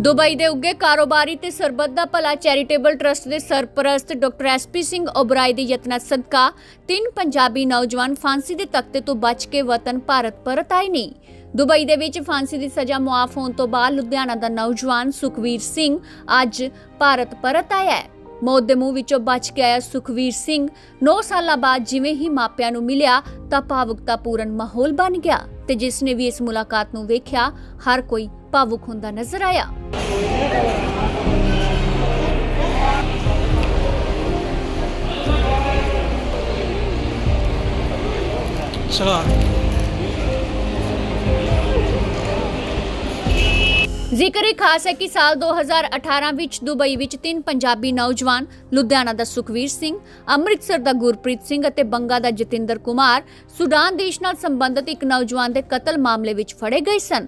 Dubai ਦੇ ਉੱਗੇ ਕਾਰੋਬਾਰੀ ਤੇ ਸਰਬੱਤ ਦਾ ਭਲਾ ਚੈਰੀਟੇਬਲ ਟਰਸਟ ਦੇ ਸਰਪ੍ਰਸਤ ਡਾਕਟਰ ਐਸਪੀ ਸਿੰਘ ਓਬਰਾਏ ਦੇ ਯਤਨਾਂ ਸਦਕਾ ਤਿੰਨ ਪੰਜਾਬੀ ਨੌਜਵਾਨ ਫਾਂਸੀ ਦੇ ਤਖਤੇ ਤੋਂ ਬਚ ਕੇ ਵਤਨ ਭਾਰਤ ਪਰਤ ਆਏ ਨੇ। ਦੁਬਈ ਦੇ ਵਿੱਚ ਫਾਂਸੀ ਦੀ ਸਜ਼ਾ ਮੁਆਫ ਹੋਣ ਤੋਂ ਬਾਅਦ ਲੁਧਿਆਣਾ ਦਾ ਨੌਜਵਾਨ ਸੁਖਵੀਰ ਸਿੰਘ ਅੱਜ ਭਾਰਤ ਪਰਤ ਆਇਆ ਹੈ। ਮੌਤ ਦੇ ਮੂੰਹ ਵਿੱਚੋਂ ਬਚ ਕੇ ਆਇਆ ਸੁਖਵੀਰ ਸਿੰਘ। 9 ਸਾਲਾਂ ਬਾਅਦ ਜਿਵੇਂ ਹੀ ਮਾਪਿਆਂ ਨੂੰ ਮਿਲਿਆ ਤਾਂ ਭਾਵੁਕਤਾ ਮਾਹੌਲ ਬਣ ਗਿਆ ਤੇ ਜਿਸ ਨੇ ਵੀ ਇਸ ਮੁਲਾਕਾਤ ਨੂੰ ਵੇਖਿਆ, ਹਰ ਕੋਈ ਭਾਵੁਕ ਹੁੰਦਾ ਨਜ਼ਰ ਆਇਆ। ਚਲਾ ਜ਼ਿਕਰ ਖਾਸ ਹੈ ਕਿ ਸਾਲ 2018 ਵਿੱਚ ਦੁਬਈ ਵਿੱਚ ਤਿੰਨ ਪੰਜਾਬੀ ਨੌਜਵਾਨ, ਲੁਧਿਆਣਾ ਦਾ ਸੁਖਵੀਰ ਸਿੰਘ, ਅੰਮ੍ਰਿਤਸਰ ਦਾ ਗੁਰਪ੍ਰੀਤ ਸਿੰਘ ਅਤੇ ਬੰਗਾ ਦਾ ਜਤਿੰਦਰ ਕੁਮਾਰ, ਸੁਡਾਨ ਦੇਸ਼ ਨਾਲ ਸੰਬੰਧਿਤ ਇੱਕ ਨੌਜਵਾਨ ਦੇ ਕਤਲ ਮਾਮਲੇ ਵਿੱਚ ਫੜੇ ਗਏ ਸਨ।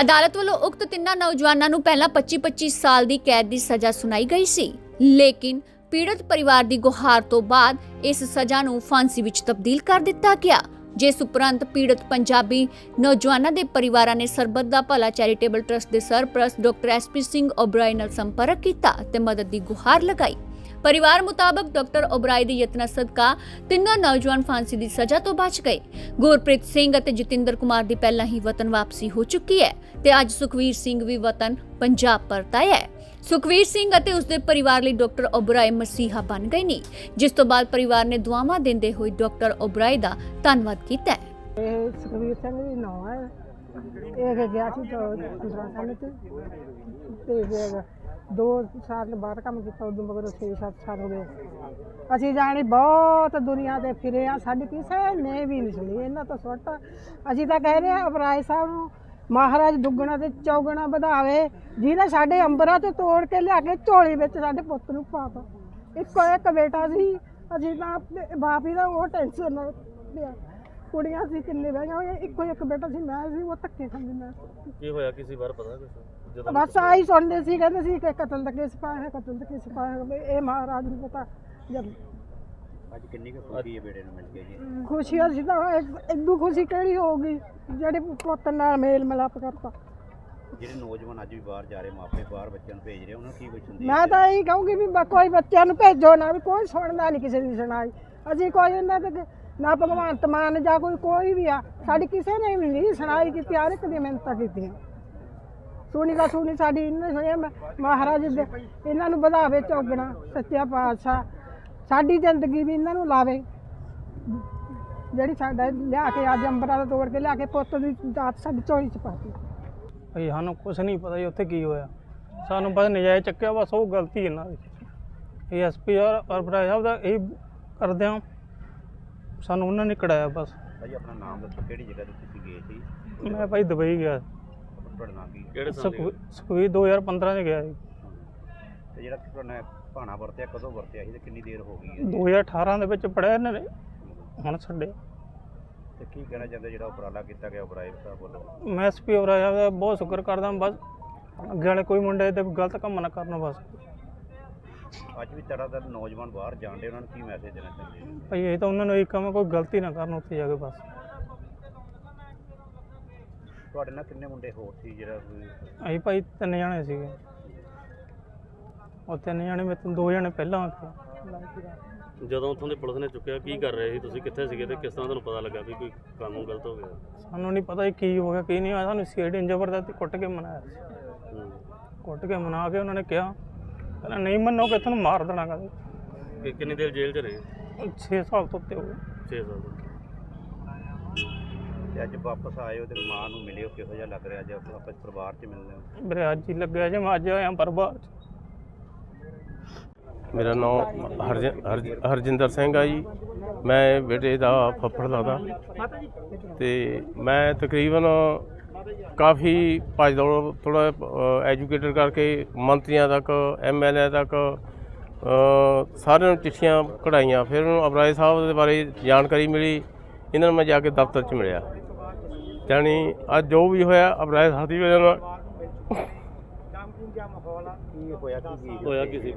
ਅਦਾਲਤ ਵੱਲੋਂ ਉਕਤ ਤਿੰਨਾਂ ਨੌਜਵਾਨਾਂ ਨੂੰ ਪਹਿਲਾਂ 25-25 ਸਾਲ ਦੀ ਕੈਦ ਦੀ ਸਜ਼ਾ ਸੁਣਾਈ ਗਈ ਸੀ। ਲੇਕਿਨ ਪੀੜਤ ਪਰਿਵਾਰ ਦੀ ਗੁਹਾਰ ਤੋਂ ਬਾਅਦ ਇਸ ਸਜ਼ਾ ਨੂੰ ਫਾਂਸੀ ਵਿੱਚ ਤਬਦੀਲ ਕਰ ਦਿੱਤਾ ਗਿਆ। ਜਿਸ ਉਪਰੰਤ ਪੀੜਤ ਪੰਜਾਬੀ ਨੌਜਵਾਨਾਂ ਦੇ ਪਰਿਵਾਰਾਂ ਨੇ ਸਰਬੱਤ ਦਾ ਭਲਾ ਚੈਰੀਟੇਬਲ ਟਰਸਟ ਦੇ ਸਰਪ੍ਰਸਤ ਡਾਕਟਰ ਐਸਪੀ ਸਿੰਘ ਓਬਰਾਏ ਨਾਲ ਸੰਪਰਕ ਕੀਤਾ ਤੇ ਮਦਦ ਦੀ ਗੁਹਾਰ ਲਗਾਈ। ਪਰਿਵਾਰ ਮੁਤਾਬਕ ਡਾਕਟਰ ਓਬਰਾਏ ਦੇ ਯਤਨਾਂ ਸਦਕਾ ਤਿੰਨੋਂ ਨੌਜਵਾਨ ਫਾਂਸੀ ਦੀ ਸਜ਼ਾ ਤੋਂ ਬਚ ਗਏ। ਗੁਰਪ੍ਰੀਤ ਸਿੰਘ ਅਤੇ ਜਤਿੰਦਰ ਕੁਮਾਰ ਦੀ ਪਹਿਲਾਂ ਹੀ ਵਤਨ ਵਾਪਸੀ ਹੋ ਚੁੱਕੀ ਹੈ ਤੇ ਅੱਜ ਸੁਖਵੀਰ ਸਿੰਘ ਵੀ ਵਤਨ ਪੰਜਾਬ ਪਰਤ ਆਇਆ ਹੈ। ਸੁਖਵੀਰ ਸਿੰਘ ਅਤੇ ਉਸਦੇ ਪਰਿਵਾਰ ਲਈ ਡਾਕਟਰ ਓਬਰਾਏ ਮਸੀਹਾ ਬਣ ਗਏ ਨੇ, ਜਿਸ ਤੋਂ ਬਾਅਦ ਪਰਿਵਾਰ ਨੇ ਦੁਆਵਾਂ ਦਿੰਦੇ ਹੋਏ ਡਾਕਟਰ ਓਬਰਾਏ ਦਾ ਧੰਨਵਾਦ ਕੀਤਾ ਹੈ। ਇਹ ਸੁਖਵੀਰ ਸਿੰਘ ਦੀ ਨਾਂ ਹੈ। ਇਹ ਗਿਆ ਸੀ ਤੋਂ 15 ਸਾਲ ਚ ਤੇ ਦੋ ਸਾਲ ਬਾਅਦ ਕੰਮ ਕੀਤਾ, ਉਦੋਂ ਮਗਰ 6-7 ਸਾਲ ਹੋ ਗਏ। ਅਸੀਂ ਜਾਣੀ ਬਹੁਤ ਦੁਨੀਆ ਤੇ ਫਿਰੇ ਆ, ਸਾਡੀ ਕਿਸੇ ਨੇ ਵੀ ਨਹੀਂ ਸੁਣੀ, ਇਹਨਾਂ ਤੋਂ ਸੁੱਟ। ਅਸੀਂ ਤਾਂ ਕਹਿ ਰਹੇ ਆ ਅਪਰਾਜ ਸਾਹਿਬ ਨੂੰ ਮਹਾਰਾਜ ਦੁੱਗਣਾ ਤੇ ਚੌਗਣਾ ਵਧਾਵੇ, ਜਿਹਨੇ ਸਾਡੇ ਅੰਬਰਾਂ ਤੋਂ ਤੋੜ ਕੇ ਲਿਆ ਕੇ ਝੋਲੀ ਵਿੱਚ ਸਾਡੇ ਪੁੱਤ ਨੂੰ ਪਾਤਾ ਇੱਕੋ ਇੱਕ ਬੇਟਾ ਸੀ, ਅਸੀਂ ਤਾਂ ਆਪਣੇ ਬਾਪ ਹੀ ਦਾ ਉਹ ਟੈਨਸ਼ਨ ਨਾਲ ਲਿਆ ਕੁੜੀਆਂ ਸੀ ਕਿੰਨੇ ਬਹਿ ਗਈਆਂ ਇੱਕੋ ਇੱਕ ਬੇਟਾ ਸੀ ਮੈਂ ਸੀ ਉਹ ਧੱਕੇ ਖਾਂਦੀ ਮੈਂ। ਕੀ ਹੋਇਆ ਕਿਸੇ ਵਾਰ ਪਤਾ ਕੁਛ? ਜਦੋਂ ਬਸ ਆਹੀ ਸੁਣਦੇ ਸੀ ਕਹਿੰਦੇ ਸੀ ਕਿ ਕਤਲ ਦਾ ਕੇਸ ਪਾਇਆ ਹੈ ਕਤਲ ਦਾ ਕੇਸ ਪਾਇਆ ਹੈ ਵੀ ਇਹ ਮਹਾਰਾਜ ਨੂੰ ਪਤਾ ਜਦ ਅੱਜ ਕਿੰਨੀ ਕੁ ਖੁਸ਼ੀ ਹੈ ਬੇੜੇ ਨੂੰ ਮਿਲ ਕੇ ਜੀ? ਖੁਸ਼ੀ ਅਸੀਂ ਤਾਂ ਇਦੋਂ ਖੁਸ਼ੀ ਕਿਹੜੀ ਹੋਊਗੀ ਜਿਹੜੇ ਪੁੱਤ ਨਾਲ ਮੇਲ ਮਿਲਾਪ ਕਰਤਾ। ਜਿਹੜੇ ਨੌਜਵਾਨ ਅੱਜ ਵੀ ਬਾਹਰ ਜਾ ਰਹੇ ਮਾਪੇ ਬਾਹਰ ਬੱਚਿਆਂ ਨੂੰ ਭੇਜ ਰਹੇ ਉਹਨਾਂ ਨੂੰ ਕੀ ਕੁਝ ਹੁੰਦੀ ਮੈਂ ਤਾਂ ਇਹੀ ਕਹੂੰਗੀ ਵੀ ਕੋਈ ਬੱਚਿਆਂ ਨੂੰ ਭੇਜੋ ਨਾ ਵੀ ਕੋਈ ਸੁਣਦਾ ਨਹੀਂ ਕਿਸੇ ਦੀ ਸੁਣਾਈ। ਅਸੀਂ ਕੋਈ ਇਹਨਾਂ ਤੇ ਨਾ ਭਗਵੰਤ ਮਾਨ ਜਾਂ ਕੋਈ ਕੋਈ ਵੀ ਆ, ਸਾਡੀ ਕਿਸੇ ਨੇ ਵੀ ਨਹੀਂ ਸੁਣਾਈ ਕੀਤੀ ਹਰ ਇੱਕ ਦੀ ਮਿਹਨਤਾਂ ਕੀਤੀਆਂ ਸੁਣੀ ਦਾ ਸੁਣੀ ਸਾਡੀ ਇਹਨਾਂ ਸੁਣਿਆ ਮਹਾਰਾਜ ਦੇ, ਇਹਨਾਂ ਨੂੰ ਵਧਾਵੇ ਚੌਗਣਾ ਸੱਚਿਆ ਪਾਤਸ਼ਾਹ, ਸਾਡੀ ਜ਼ਿੰਦਗੀ ਵੀ ਇਹਨਾਂ ਨੂੰ ਲਾਵੇ। ਜਿਹੜੀ ਸਾਡਾ ਲਿਆ ਕੇ ਅੱਜ ਅੰਬਰਾਂ ਦਾ ਤੋੜ ਕੇ ਲਿਆ ਕੇ ਪੁੱਤ ਦੀ ਦਾਤ ਸਾਡੀ ਚੋਰੀ ਚ ਪਾਤੀ ਭਈ ਸਾਨੂੰ ਕੁਝ ਨਹੀਂ ਪਤਾ ਜੀ ਉੱਥੇ ਕੀ ਹੋਇਆ। ਸਾਨੂੰ ਬਸ ਨਜਾਇਜ਼ ਚੱਕਿਆ, ਬਸ ਉਹ ਗਲਤੀ ਇਹਨਾਂ ਦੀ। ਇਹ ਐਸਪੀ ਔਰ ਅਰਪਰਾਜ ਸਾਹਿਬ ਦਾ ਇਹ ਕਰਦੇ ਹਾਂ। ਸਾਨੂੰ ਉਹਨਾਂ ਨੇ ਕਢਾਇਆ ਬਸ। ਭਾਜੀ ਆਪਣਾ ਨਾਮ ਦੱਸੋ ਕਿਹੜੀ ਜਗ੍ਹਾ ਤੇ ਤੁਸੀਂ ਗਏ ਸੀ? ਮੈਂ ਭਾਈ ਦੁਬਈ ਗਿਆ। ਤੁਹਾਡਾ ਨਾਮ ਕੀ ਕਿਹੜੇ ਸੁਖਵੀਰ 2015 ਚ ਗਿਆ ਜੀ ਤੇ ਜਿਹੜਾ ਤੁਹਾਡਾ ਭਾਣਾ ਵਰਤਿਆ ਕਦੋਂ ਵਰਤਿਆ ਸੀ ਤੇ ਕਿੰਨੀ ਦੇਰ ਹੋ ਗਈ ਹੈ? 2018 ਦੇ ਵਿੱਚ ਪੜਿਆ ਇਹਨਾਂ ਨੇ। ਹੁਣ ਛੱਡੇ। ਤੇ ਕੀ ਕਹਿਣਾ ਚਾਹੁੰਦੇ ਜਿਹੜਾ ਉਪਰਾਲਾ ਕੀਤਾ ਗਿਆ ਉਪਰਾਇਬ ਸਾਹਿਬ ਵੱਲੋਂ? ਮੈਂ ਐਸਪੀ ਸਾਹਿਬ ਦਾ ਬਹੁਤ ਸ਼ੁਕਰ ਕਰਦਾ ਬਸ ਅੱਗੇ ਵਾਲੇ ਕੋਈ ਮੁੰਡੇ ਤੇ ਗਲਤ ਕੰਮ ਨਾ ਕਰਨ ਬਸ। ਅੱਜ ਵੀ ਤੜਾ ਦਾ ਨੌਜਵਾਨ ਬਾਹਰ ਜਾਣਦੇ ਉਹਨਾਂ ਨੂੰ ਕੀ ਮੈਸੇਜ ਦੇਣਾ ਚਾਹੁੰਦੇ ਹੋ? ਭਾਈ ਇਹ ਤਾਂ ਉਹਨਾਂ ਨੂੰ ਇਹ ਕੰਮ ਕੋਈ ਗਲਤੀ ਨਾ ਕਰਨ ਉੱਥੇ ਜਾ ਕੇ ਬਸ। ਤੁਹਾਡੇ ਨਾਲ ਕਿੰਨੇ ਮੁੰਡੇ ਹੋਰ ਸੀ ਜਿਹੜਾ ਕੋਈ ਅਸੀਂ ਭਾਈ ਤਿੰਨ ਜਣੇ ਸੀਗੇ। ਉਹ ਤਿੰਨ ਜਣੇ ਮੇਰੇ ਤੋਂ ਦੋ ਜਣੇ ਪਹਿਲਾਂ ਆ ਗਏ ਜਦੋਂ ਉੱਥੋਂ ਦੀ ਪੁਲਿਸ ਨੇ ਚੁੱਕਿਆ ਕੀ ਕਰ ਰਹੇ ਸੀ? ਤੁਸੀਂ ਕਿੱਥੇ ਸੀਗੇ ਤੇ ਕਿਸ ਤਰ੍ਹਾਂ ਤੁਹਾਨੂੰ ਪਤਾ ਲੱਗਾ ਵੀ ਕੋਈ ਕਾਨੂੰਨ ਗਲਤ ਹੋ ਗਿਆ? ਸਾਨੂੰ ਨਹੀਂ ਪਤਾ ਕੀ ਹੋ ਗਿਆ ਕੀ ਨਹੀਂ ਹੋਇਆ। ਸਾਨੂੰ ਸੀਆਈਡੀ ਜ਼ਬਰਦਸਤੀ ਕੁੱਟ ਕੇ ਮਨਾਇਆ ਸੀ। ਹੂੰ। ਕੁੱਟ ਕੇ ਮਨਾ ਕੇ ਉਹਨਾਂ ਨੇ ਕਿਹਾ ਕਹਿੰਦਾ ਨਹੀਂ ਮੰਨੋਗੇ ਤੁਹਾਨੂੰ ਮਾਰ ਦੇਣਾ ਕਹਿੰਦੇ ਕਿ ਕਿੰਨੀ ਦੇਰ ਜੇਲ੍ਹ 'ਚ ਰਹੇ? 6 ਸਾਲ ਤੋਂ ਉੱਤੇ ਹੋ ਗਏ। 6 ਸਾਲ ਤੇ ਅੱਜ ਵਾਪਸ ਆਏ ਹੋ ਤੇ ਮਾਂ ਨੂੰ ਮਿਲਿਓ ਕਿਹੋ ਜਿਹਾ ਲੱਗ ਰਿਹਾ? ਅੱਜ ਆਪਸ ਪਰਿਵਾਰ 'ਚ ਮਿਲਦੇ ਹੋ? ਮੇਰੇ ਅੱਜ ਹੀ ਲੱਗਿਆ ਜੇ ਮੈਂ ਅੱਜ ਆਇਆ ਪਰਬਾਰ ਚ। ਮੇਰਾ ਨਾਮ ਹਰਜਿੰਦਰ ਸਿੰਘ ਆ ਜੀ। ਮੈਂ ਬੇਟੇ ਦਾ ਫੱਫੜ ਲੱਗਦਾ ਤੇ ਮੈਂ ਤਕਰੀਬਨ ਕਾਫੀ ਭੱਜ ਦੌੜ ਥੋੜਾ ਐਜੂਕੇਟਡ ਕਰਕੇ ਮੰਤਰੀਆਂ ਤੱਕ ਐਮਐਲਏ ਤੱਕ ਸਾਰਿਆਂ ਨੂੰ ਚਿੱਠੀਆਂ ਕਢਾਈਆਂ। ਫਿਰ ਉਹਨੂੰ ਅਬਰਾਏ ਸਾਹਿਬ ਦੇ ਬਾਰੇ ਜਾਣਕਾਰੀ ਮਿਲੀ। ਇਹਨਾਂ ਨੂੰ ਮੈਂ ਜਾ ਕੇ ਦਫ਼ਤਰ 'ਚ ਮਿਲਿਆ। ਜਾਣੀ ਅੱਜ ਜੋ ਵੀ ਹੋਇਆ ਅਬਰਾਏ ਸਾਹਿਬ ਦੀ ਵਜ੍ਹਾ ਨਾਲ। ਹੋਇਆ ਕਿਸੇ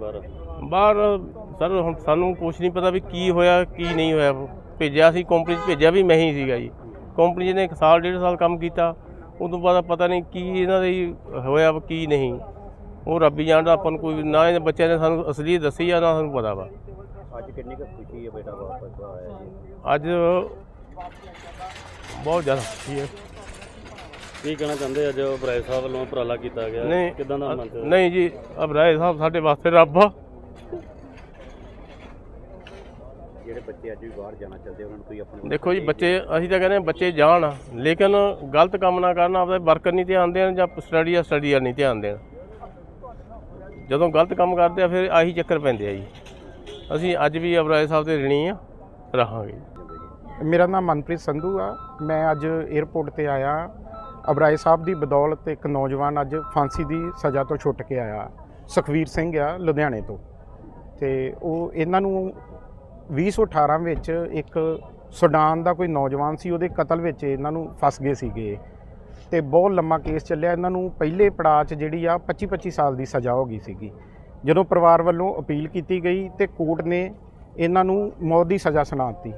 ਬਾਹਰ? ਸਰ ਹੁਣ ਸਾਨੂੰ ਕੁਝ ਨਹੀਂ ਪਤਾ ਵੀ ਕੀ ਹੋਇਆ ਕੀ ਨਹੀਂ ਹੋਇਆ। ਭੇਜਿਆ ਸੀ ਕੰਪਨੀ 'ਚ ਭੇਜਿਆ ਵੀ ਮੈਂ ਹੀ ਸੀਗਾ ਜੀ। ਕੰਪਨੀ ਨੇ ਇੱਕ ਸਾਲ ਡੇਢ ਸਾਲ ਕੰਮ ਕੀਤਾ। ਉਦੋਂ ਬਾਅਦ ਪਤਾ ਨਹੀਂ ਕੀ ਇਹਨਾਂ ਦੇ ਹੋਇਆ ਕੀ ਨਹੀਂ। ਉਹ ਰੱਬੀ ਜਾਣਦਾ ਆਪਾਂ ਨੂੰ ਕੋਈ ਨਾ ਇਹ ਬੱਚਿਆਂ ਨੇ ਸਾਨੂੰ ਅਸਲੀ ਦੱਸੀ ਆ ਨਾ ਸਾਨੂੰ ਪਤਾ ਵਾ। ਅੱਜ ਕਿੰਨੀ ਕੁ ਖੁਸ਼ੀ ਹੈ ਬੇਟਾ ਵਾਪਸ ਆਇਆ ਜੀ? ਅੱਜ ਬਹੁਤ ਜ਼ਿਆਦਾ ਖੁਸ਼ੀ ਹੈ। ਕੀ ਕਹਿਣਾ ਚਾਹੁੰਦੇ ਅੱਜ ਬਰਾਏ ਸਾਹਿਬ ਵੱਲੋਂ ਉਪਰਾਲਾ ਕੀਤਾ ਗਿਆ। ਨਹੀਂ ਕਿਦਾਂ ਦਾ ਮੰਨਦੇ ਹੋ? ਨਹੀਂ ਜੀ ਅਬਰਾਏ ਸਾਹਿਬ ਸਾਡੇ ਵਾਸਤੇ ਰੱਬ ਆ। ਜਿਹੜੇ ਬੱਚੇ ਅੱਜ ਵੀ ਬਾਹਰ ਜਾਣਾ ਚਾਹੁੰਦੇ ਉਹਨਾਂ ਨੂੰ ਕੋਈ ਆਪਣੇ ਦੇਖੋ ਜੀ ਬੱਚੇ ਅਸੀਂ ਤਾਂ ਕਹਿੰਦੇ ਹਾਂ ਬੱਚੇ ਜਾਣ ਲੇਕਿਨ ਗਲਤ ਕੰਮ ਨਾ ਕਰਨ ਆਪਦੇ ਵਰਕਰ ਨਹੀਂ ਧਿਆਨ ਦੇਣ ਜਾਂ ਸਟੱਡੀ ਆ ਸਟੱਡੀ ਆ ਨਹੀਂ ਧਿਆਨ ਦੇਣ। ਜਦੋਂ ਗਲਤ ਕੰਮ ਕਰਦੇ ਆ ਫਿਰ ਆਹੀ ਚੱਕਰ ਪੈਂਦੇ ਆ ਜੀ। ਅਸੀਂ ਅੱਜ ਵੀ ਅਬਰਾਏ ਸਾਹਿਬ ਦੇ ਰਿਣੀ ਆ ਰਹਾਂਗੇ। ਮੇਰਾ ਨਾਮ ਮਨਪ੍ਰੀਤ ਸੰਧੂ ਆ। ਮੈਂ ਅੱਜ 에ਅਰਪੋਰਟ ਤੇ ਆਇਆ। ਅਬਰਾਏ ਸਾਹਿਬ ਦੀ ਬਦੌਲਤ ਇੱਕ ਨੌਜਵਾਨ ਅੱਜ ਫਾਂਸੀ ਦੀ ਸਜ਼ਾ ਤੋਂ ਛੁੱਟ ਕੇ ਆਇਆ। ਸੁਖਵੀਰ ਸਿੰਘ ਆ ਲੁਧਿਆਣੇ ਤੋਂ। ਤੇ ਉਹ ਇਹਨਾਂ ਨੂੰ 2018 ਵਿੱਚ ਇੱਕ ਸੁਡਾਨ ਦਾ ਕੋਈ ਨੌਜਵਾਨ ਸੀ, ਉਹਦੇ ਕਤਲ ਵਿੱਚ ਇਹਨਾਂ ਨੂੰ ਫਸ ਗਏ ਸੀਗੇ। ਤੇ ਬਹੁਤ ਲੰਮਾ ਕੇਸ ਚੱਲਿਆ। ਇਹਨਾਂ ਨੂੰ ਪਹਿਲੇ ਪੜਾਅ 'ਚ ਜਿਹੜੀ ਆ 25 25 ਸਾਲ ਦੀ ਸਜ਼ਾ ਹੋ ਗਈ ਸੀਗੀ। ਜਦੋਂ ਪਰਿਵਾਰ ਵੱਲੋਂ ਅਪੀਲ ਕੀਤੀ ਗਈ ਤੇ ਕੋਰਟ ਨੇ ਇਹਨਾਂ ਨੂੰ ਮੌਤ ਦੀ ਸਜ਼ਾ ਸੁਣਾ ਦਿੱਤੀ।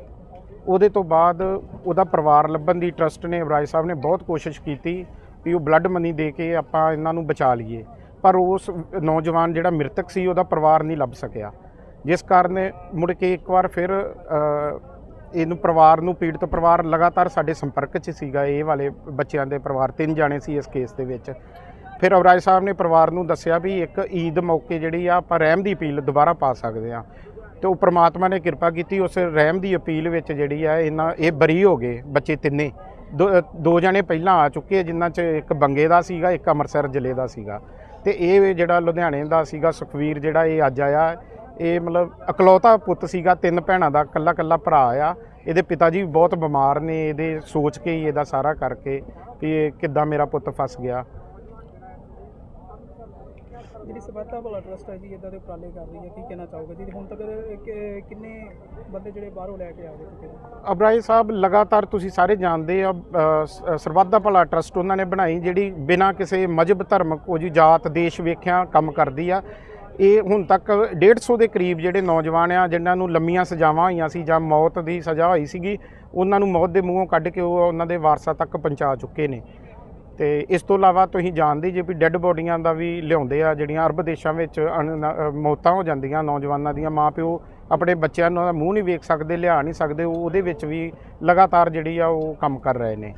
ਉਹਦੇ ਤੋਂ ਬਾਅਦ ਉਹਦਾ ਪਰਿਵਾਰ ਲੱਭਣ ਦੀ ਟਰਸਟ ਨੇ ਅਬਰਾਜ ਸਾਹਿਬ ਨੇ ਬਹੁਤ ਕੋਸ਼ਿਸ਼ ਕੀਤੀ ਵੀ ਉਹ ਬਲੱਡ ਮਨੀ ਦੇ ਕੇ ਆਪਾਂ ਇਹਨਾਂ ਨੂੰ ਬਚਾ ਲਈਏ। ਪਰ ਉਸ ਨੌਜਵਾਨ ਜਿਹੜਾ ਮ੍ਰਿਤਕ ਸੀ, ਉਹਦਾ ਪਰਿਵਾਰ ਨਹੀਂ ਲੱਭ ਸਕਿਆ। ਜਿਸ ਕਾਰਨ ਮੁੜ ਕੇ ਇੱਕ ਵਾਰ ਫਿਰ ਇਹਨੂੰ ਪਰਿਵਾਰ ਨੂੰ, ਪੀੜਤ ਪਰਿਵਾਰ ਲਗਾਤਾਰ ਸਾਡੇ ਸੰਪਰਕ 'ਚ ਸੀਗਾ, ਇਹ ਵਾਲੇ ਬੱਚਿਆਂ ਦੇ ਪਰਿਵਾਰ, ਤਿੰਨ ਜਾਣੇ ਸੀ ਇਸ ਕੇਸ ਦੇ ਵਿੱਚ। ਫਿਰ ਅਬਰਾਜ ਸਾਹਿਬ ਨੇ ਪਰਿਵਾਰ ਨੂੰ ਦੱਸਿਆ ਵੀ ਇੱਕ ਈਦ ਮੌਕੇ ਜਿਹੜੀ ਆ, ਆਪਾਂ ਰਹਿਮ ਦੀ ਅਪੀਲ ਦੁਬਾਰਾ ਪਾ ਸਕਦੇ ਆ। ਤੇ ਉਹ ਪ੍ਰਮਾਤਮਾ ਨੇ ਕਿਰਪਾ ਕੀਤੀ, ਉਸ ਰਹਿਮ ਦੀ ਅਪੀਲ ਵਿੱਚ ਜਿਹੜੀ ਆ, ਇਹਨਾਂ, ਇਹ ਬਰੀ ਹੋ ਗਏ ਬੱਚੇ ਤਿੰਨੇ। ਦੋ ਦੋ ਜਣੇ ਪਹਿਲਾਂ ਆ ਚੁੱਕੇ ਜਿਨ੍ਹਾਂ 'ਚ ਇੱਕ ਬੰਗੇ ਦਾ ਸੀਗਾ, ਇੱਕ ਅੰਮ੍ਰਿਤਸਰ ਜ਼ਿਲ੍ਹੇ ਦਾ ਸੀਗਾ। ਤੇ ਇਹ ਜਿਹੜਾ ਲੁਧਿਆਣੇ ਦਾ ਸੀਗਾ, ਸੁਖਵੀਰ ਜਿਹੜਾ ਇਹ ਅੱਜ ਆਇਆ ਇਹ ਮਤਲਬ ਇਕਲੌਤਾ ਪੁੱਤ ਸੀਗਾ ਤਿੰਨ ਭੈਣਾਂ ਦਾ ਕੱਲਾ ਕੱਲਾ ਭਰਾ ਆ। ਇਹਦੇ ਪਿਤਾ ਜੀ ਬਹੁਤ ਬਿਮਾਰ ਨੇ ਇਹਦੇ ਸੋਚ ਕੇ ਹੀ ਇਹਦਾ ਸਾਰਾ ਕਰਕੇ ਵੀ ਇਹ ਕਿੱਦਾਂ ਮੇਰਾ ਪੁੱਤ ਫਸ ਗਿਆ। ਜਿਹੜੀ ਸਬੱਤਾ ਭਲਾ ਟਰਸਟ ਹੈ ਜੀ ਇਦਾਂ ਦੇ ਉਪਰਾਲੇ ਕਰ ਰਹੀ ਹੈ ਕੀ ਕਹਿਣਾ ਚਾਹੋਗੇ ਜੀ? ਹੁਣ ਤੱਕ ਕਿ- ਕਿੰਨੇ ਬੰਦੇ ਜਿਹੜੇ ਬਾਹਰੋਂ ਲੈ ਕੇ ਆ ਗਏ ਨੇ ਅਬਰਾਏ ਸਾਹਿਬ ਲਗਾਤਾਰ ਤੁਸੀਂ ਸਾਰੇ ਜਾਣਦੇ ਆ ਅ, ਸ- ਸਰਬੱਤ ਦਾ ਭਲਾ ਟਰਸਟ ਉਹਨਾਂ ਨੇ ਬਣਾਈ ਜਿਹੜੀ ਬਿਨਾਂ ਕਿਸੇ ਮਜਬ ਧਰਮ ਕੋਈ ਜਾਤ ਦੇਸ਼ ਵੇਖਿਆ ਕੰਮ ਕਰਦੀ ਆ। ਇਹ ਹੁਣ ਤੱਕ 150 ਦੇ ਕਰੀਬ ਜਿਹੜੇ ਨੌਜਵਾਨ ਆ, ਜਿਨ੍ਹਾਂ ਨੂੰ ਲੰਮੀਆਂ ਸਜ਼ਾਵਾਂ ਹੋਈਆਂ ਸੀ ਜਾਂ ਮੌਤ ਦੀ ਸਜ਼ਾ ਹੋਈ ਸੀਗੀ, ਉਹਨਾਂ ਨੂੰ ਮੌਤ ਦੇ ਮੂੰਹੋਂ ਕੱਢ ਕੇ ਉਹ ਉਹਨਾਂ ਦੇ ਵਾਰਸਾਂ ਤੱਕ ਪਹੁੰਚਾ ਚੁੱਕੇ ਨੇ। ਤੇ ਇਸ ਤੋਂ ਇਲਾਵਾ ਤੁਸੀਂ ਜਾਣਦੇ ਜੇ ਵੀ ਡੈੱਡ ਬੋਡੀਆਂ ਦਾ ਵੀ ਲਿਆਉਂਦੇ ਆ, ਜਿਹੜੀਆਂ ਅਰਬ ਦੇਸ਼ਾਂ ਵਿੱਚ ਅਣ- ਮੌਤਾਂ ਹੋ ਜਾਂਦੀਆਂ ਨੌਜਵਾਨਾਂ ਦੀਆਂ ਮਾਪਿਓ ਆਪਣੇ ਬੱਚਿਆਂ ਨੂੰ ਉਹਦਾ ਮੂੰਹ ਨਹੀਂ ਵੇਖ ਸਕਦੇ, ਲਿਆ ਨਹੀਂ ਸਕਦੇ, ਉਹ ਉਹਦੇ ਵਿੱਚ ਵੀ ਲਗਾਤਾਰ ਜਿਹੜੀ ਆ ਉਹ ਕੰਮ ਕਰ ਰਹੇ ਨੇ।